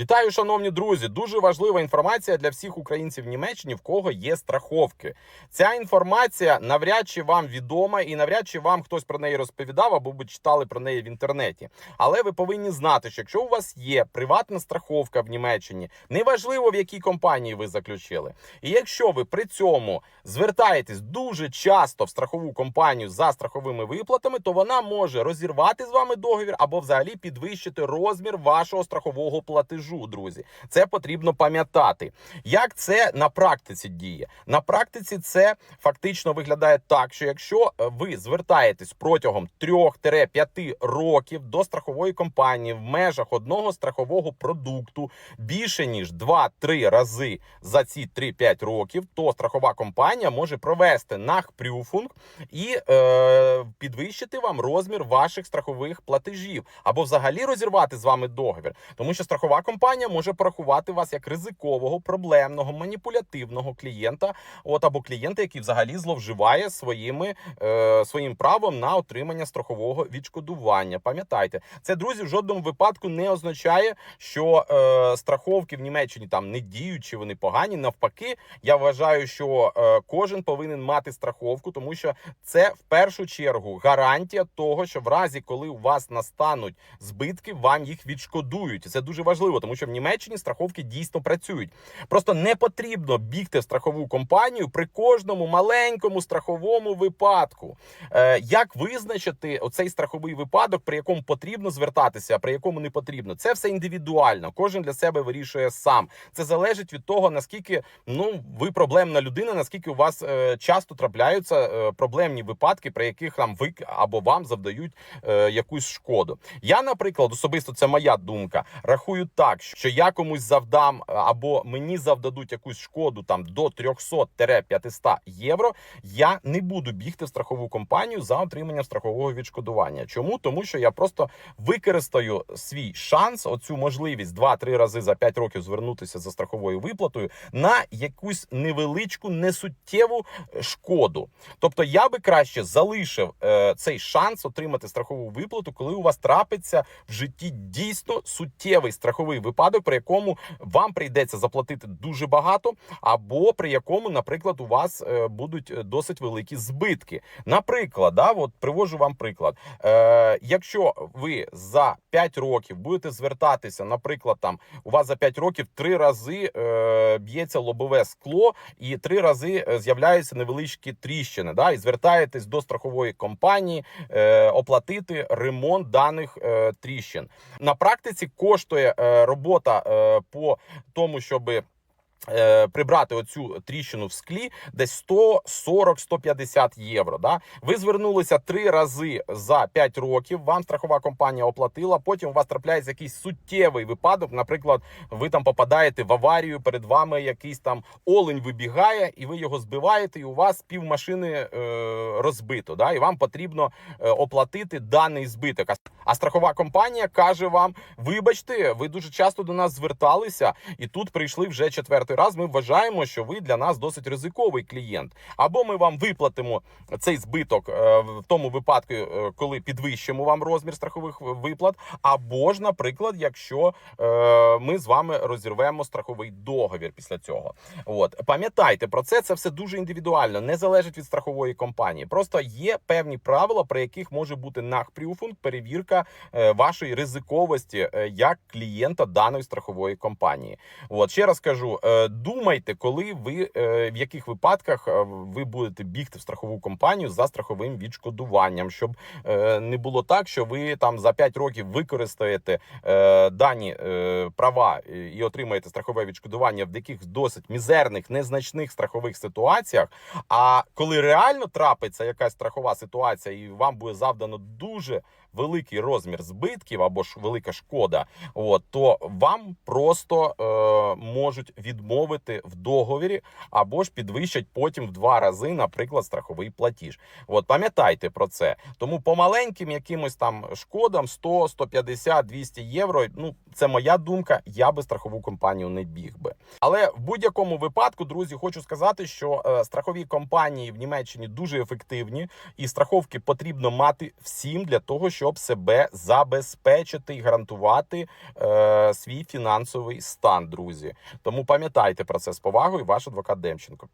Вітаю, шановні друзі! Дуже важлива інформація для всіх українців в Німеччині, в кого є страховки. Ця інформація навряд чи вам відома, і навряд чи вам хтось про неї розповідав або ви читали про неї в інтернеті. Але ви повинні знати, що якщо у вас є приватна страховка в Німеччині, неважливо в якій компанії ви заключили, і якщо ви при цьому звертаєтесь дуже часто в страхову компанію за страховими виплатами, то вона може розірвати з вами договір або взагалі підвищити розмір вашого страхового платежу. Друзі, це потрібно пам'ятати. Як це на практиці діє? На практиці це фактично виглядає так, що якщо е, ви звертаєтесь протягом 3-5 років до страхової компанії в межах одного страхового продукту більше ніж 2-3 рази за ці 3-5 років, то страхова компанія може провести нахпрюфунг і е, підвищити вам розмір ваших страхових платежів або взагалі розірвати з вами договір, тому що страхова компанія може порахувати вас як ризикового, проблемного, маніпулятивного клієнта, от або клієнта, який взагалі зловживає своїми е, своїм правом на отримання страхового відшкодування. Пам'ятайте, це друзі в жодному випадку не означає, що е, страховки в Німеччині там не діють вони погані. Навпаки, я вважаю, що е, кожен повинен мати страховку, тому що це в першу чергу гарантія того, що в разі, коли у вас настануть збитки, вам їх відшкодують. Це дуже важливо, тому що в Німеччині страховки дійсно працюють. Просто не потрібно бігти в страхову компанію при кожному маленькому страховому випадку. Е, як визначити оцей страховий випадок, при якому потрібно звертатися, а при якому не потрібно? Це все індивідуально. Кожен для себе вирішує сам. Це залежить від того, наскільки ну ви проблемна людина, наскільки у вас е, часто трапляються е, проблемні випадки, при яких там ви або вам завдають е, якусь шкоду. Я, наприклад, особисто це моя думка. Рахую так, що я комусь завдам е, або мені завдадуть якусь шкоду там до 300-500 євро. Я не буду бігти в страхову компанію за отриманням страхового відшкодування. Чому? Тому що я просто використаю свій шанс, оцю можливість 2-3 рази за 5 років звернутися за страховою виплатою на якусь невеличку несуттєву е, шкоду. Тобто я би краще залишив е, цей шанс отримати страхову виплату, коли у вас трапиться в житті дійсно суттєвий страховий випадок, при якому вам прийдеться заплатити дуже багато, або при якому, наприклад, у вас е, будуть е, досить великі збитки. Наприклад, да, от привожу вам приклад. Е, якщо ви за 5 років будете звертатися, наприклад, там у вас за 5 років три рази е, б'ється лобове скло, і три рази е, з'являються невеличкі тріщини. Да, і звертаєтесь до страхової компанії е, оплатити ремонт даних е, тріщин. На практиці коштує е, робота е, по тому, щоби Прибрати оцю тріщину в склі десь 140-150 євро. Да? Ви звернулися три рази за 5 років. Вам страхова компанія оплатила. Потім у вас трапляється якийсь суттєвий випадок. Наприклад, ви там попадаєте в аварію. Перед вами якийсь там олень вибігає, і ви його збиваєте. І у вас пів машини е, розбито. Да? І вам потрібно е, оплатити даний збиток. А- А страхова компанія каже вам: вибачте, ви дуже часто до нас зверталися, і тут прийшли вже четвертий раз. Ми вважаємо, що ви для нас досить ризиковий клієнт. Або ми вам виплатимо цей збиток е, в тому випадку, е, коли підвищимо вам розмір страхових виплат, або ж, наприклад, якщо е, ми з вами розірвемо страховий договір після цього. От пам'ятайте про це, це все дуже індивідуально, не залежить від страхової компанії. Просто є певні правила, при яких може бути нахпрюфунг, перевірка вашої ризиковості як клієнта даної страхової компанії. От ще раз кажу: думайте, коли ви е, в яких випадках е, ви будете бігти в страхову компанію за страховим відшкодуванням, щоб е, не було так, що ви там за 5 років використаєте дані права і отримаєте страхове відшкодування в яких досить мізерних, незначних страхових ситуаціях. А коли реально трапиться якась страхова ситуація, і вам буде завдано дуже великий розмір збитків або ж велика шкода, от то вам просто е, можуть відмовити в договірі або ж підвищать потім в два рази, наприклад, страховий платіж. От пам'ятайте про це. Тому по маленьким якимось там шкодам 100, 150, 200 євро. Ну це моя думка. Я би страхову компанію не біг би. Але в будь-якому випадку, друзі, хочу сказати, що е, страхові компанії в Німеччині дуже ефективні, і страховки потрібно мати всім для того, щоб себе забезпечити і гарантувати е, свій фінансовий стан, друзі. Тому пам'ятайте про це з повагою, ваш адвокат Демченко.